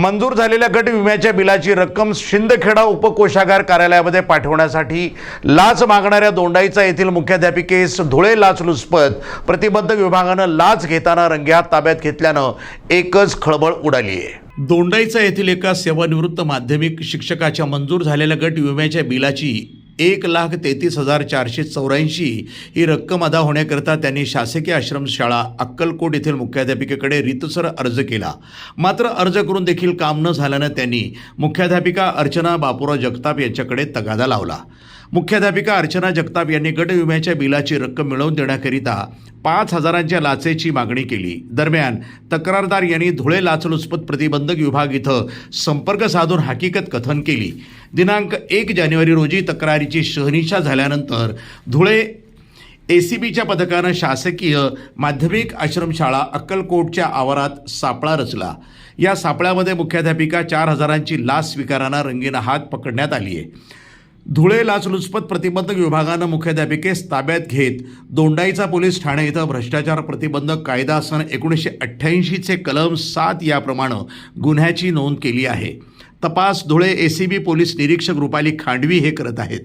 मंजूर झालेल्या गट विम्याच्या बिलाची रक्कम शिंदखेडा उपकोषागार कार्यालयामध्ये पाठवण्यासाठी लाच मागणाऱ्या दोंडाईचा येथील मुख्याध्यापिकेस धुळे लाचलुचपत प्रतिबद्ध विभागानं लाच घेताना रंगेहात ताब्यात घेतल्यानं एकच खळबळ उडाली आहे. दोंडाईचा येथील एका सेवानिवृत्त माध्यमिक शिक्षकाच्या मंजूर झालेल्या गट विम्याच्या बिलाची एक लाख तेहतीस हजार चारशे चौऱ्याऐंशी ही रक्कम अदा होण्याकरता त्यांनी शासकीय आश्रमशाळा अक्कलकोट येथील मुख्याध्यापिकेकडे रितसर अर्ज केला. मात्र अर्ज करून देखील काम न झाल्यानं त्यांनी मुख्याध्यापिका अर्चना बापूराव जगताप यांच्याकडे तगादा लावला. मुख्याध्यापिका अर्चना जगताप यांनी गट विम्याच्या बिलाची रक्कम मिळवून देण्याकरिता पाच हजारांच्या लाचेची मागणी केली. दरम्यान तक्रारदार यांनी धुळे लाचलुचपत प्रतिबंधक विभाग इथं संपर्क साधून हकीकत कथन केली. दिनांक एक जानेवारी रोजी तक्रारीची शहनिशा झाल्यानंतर धुळे ए सी बीच्या पथकानं शासकीय माध्यमिक आश्रमशाळा अक्कलकोटच्या आवारात सापळा रचला. या सापळ्यामध्ये मुख्याध्यापिका चार हजारांची लाच स्वीकारांना रंगीन हात पकडण्यात आली आहे धुळे लाचलुचपत प्रतिबंधक विभागानं मुख्याध्यापिकेस ताब्यात घेत दोंडाईचा पोलीस ठाणे इथं भ्रष्टाचार प्रतिबंधक कायदा सन एकोणीसशे अठ्ठ्याऐंशीचे कलम सात याप्रमाणे गुन्ह्याची नोंद केली आहे. तपास Dhule A C B police निरीक्षक रुपाली खांडवी हे करत आहेत.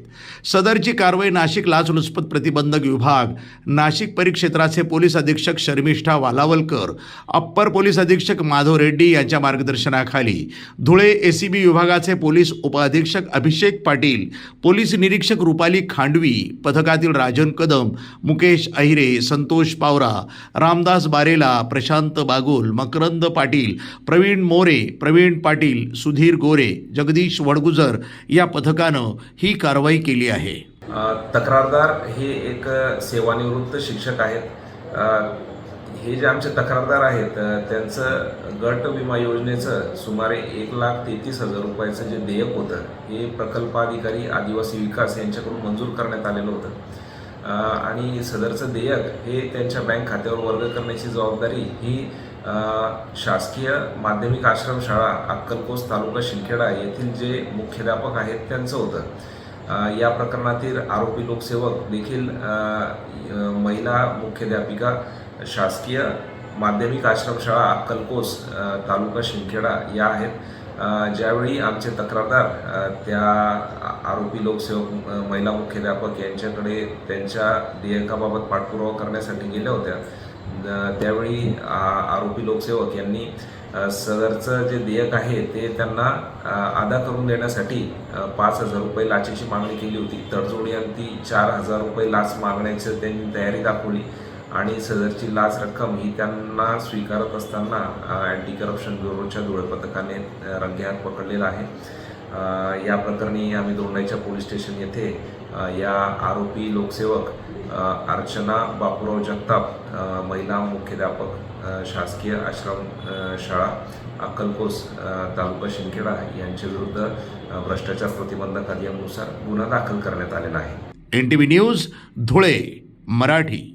सदरची कारवाई नाशिक लाचलुचपत प्रतिबंधक विभाग नाशिक परिक्षेत्राचे पोलीस अधीक्षक शर्मिष्ठा वालावलकर अप्पर पोलीस अधीक्षक माधव रेड्डी यांच्या मार्गदर्शनाखाली धुळे ए सी बी विभागाचे पोलीस उपअधीक्षक अभिषेक पाटील पोलीस निरीक्षक रुपाली खांडवी पथकातील राजन कदम मुकेश अहिरे संतोष पावरा रामदास बारेला प्रशांत बागुल मकरंद पाटील प्रवीण मोरे प्रवीण पाटील सुधीर गोरे जगदीश वडगुजर या पथकानं ही कारवाई केली आहे. तक्रारदार हे एक सेवानिवृत्त शिक्षक आहेत. हे जे आमचे तक्रारदार आहेत त्यांचं गट विमा योजनेचं सुमारे एक लाख तेहतीस हजार रुपयाचं जे देयक होतं हे प्रकल्पाधिकारी आदिवासी विकास यांच्याकडून मंजूर करण्यात आलेलं होतं. आणि सदरचं देयक हे त्यांच्या बँक खात्यावर वर्ग करण्याची जबाबदारी ही शासकीय माध्यमिक आश्रमशाळा अक्कलकोस तालुका शिंदखेडा येथील जे मुख्याध्यापक आहेत त्यांचं होतं. या प्रकरणातील आरोपी लोकसेवक देखील महिला मुख्याध्यापिका शासकीय माध्यमिक आश्रमशाळा अक्कलकोस तालुका शिंदखेडा या आहेत. ज्यावेळी आमचे तक्रारदार त्या आरोपी लोकसेवक महिला मुख्याध्यापक यांच्याकडे त्यांच्या देयकाबाबत पाठपुरावा करण्यासाठी गेल्या होत्या त्यावेळी आरोपी लोकसेवक यांनी सदरचं जे देयक आहे ते त्यांना अदा करून देण्यासाठी पाच हजार रुपये लाचेची मागणी केली होती. तडजोडी अंती चार हजार रुपये लाच मागण्याची त्यांनी तयारी दाखवली आणि सदरची लाच रक्कम ही त्यांना स्वीकारत असताना अँटी करप्शन ब्युरोच्या धुळे पथकाने रंगेहात पकडलेला आहे. या प्रकरणी आम्ही दोंडाईच्या पोलीस स्टेशन येथे या आरोपी लोकसेवक अर्चना बापूराव जगताप महिला मुख्याध्यापक शासकीय आश्रम शाळा अक्कलकोस तालुका शिंदखेडा यांच्या विरुद्ध भ्रष्टाचार प्रतिबंधक अधिनियमानुसार गुन्हा दाखल करण्यात आलेला आहे. N T V news Dhule Marathi.